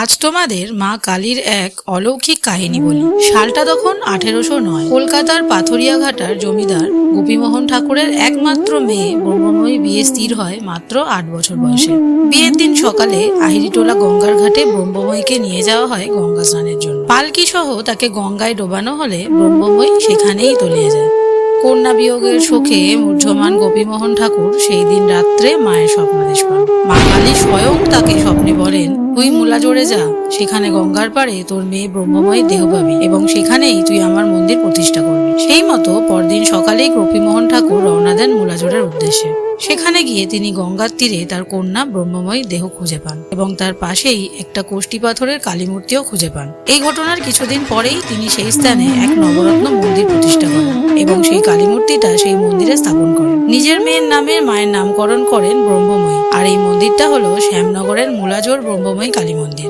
আজ তোমাদের মা কালীর এক অলৌকিক কাহিনী বলি। সালটা তখন আঠেরোশো নয়। কলকাতার পাথরিয়াঘাটার জমিদার গোপীমোহন ঠাকুরের একমাত্র মেয়ে ব্রহ্মময়ী বিয়ে স্থির হয় মাত্র আট বছর বয়সে। বিয়ের দিন সকালে আহিরিটোলা গঙ্গার ঘাটে ব্রহ্মময়ীকে নিয়ে যাওয়া হয় গঙ্গা স্নানের জন্য। পালকি সহ তাকে গঙ্গায় ডোবানো হলে ব্রহ্মময়ী সেখানেই তলিয়ে যায়। কন্যা বিয়োগের শোকে মূর্ধমান গোপীমোহন ঠাকুর সেই দিন রাত্রে মায়ের স্বপ্নাদেশ পান। মা কালী স্বয়ং তাকে স্বপ্নে বলেন তুই মুলা জোরে যা, সেখানে গঙ্গার পাড়ে তোর মেয়ে ব্রহ্মময় দেহ পাবি এবং সেখানেই তুই আমার মন্দির প্রতিষ্ঠা করবি। সেই মতো পরদিন সকালেই গোপীমোহন ঠাকুর রওনা দেন মুলাজোরের উদ্দেশ্যে। সেখানে গিয়ে তিনি গঙ্গার তীরে তার কন্যা ব্রহ্মময় দেহ খুঁজে পান এবং তার পাশেই একটা কোষ্টি পাথরের কালী মূর্তিও খুঁজে পান। এই ঘটনার কিছুদিন পরেই তিনি সেই স্থানে এক নবরত্ন মন্দির প্রতিষ্ঠা করেন। এবং সেই কালী মূর্তিটা সেই মন্দিরে স্থাপন করেন। নিজের মেয়ের নামে মায়ের নামকরণ করেন ব্রহ্মময়ী। আর এই মন্দিরটা হলো শ্যামনগরের মুলাজোর ব্রহ্মময়ী কালী মন্দির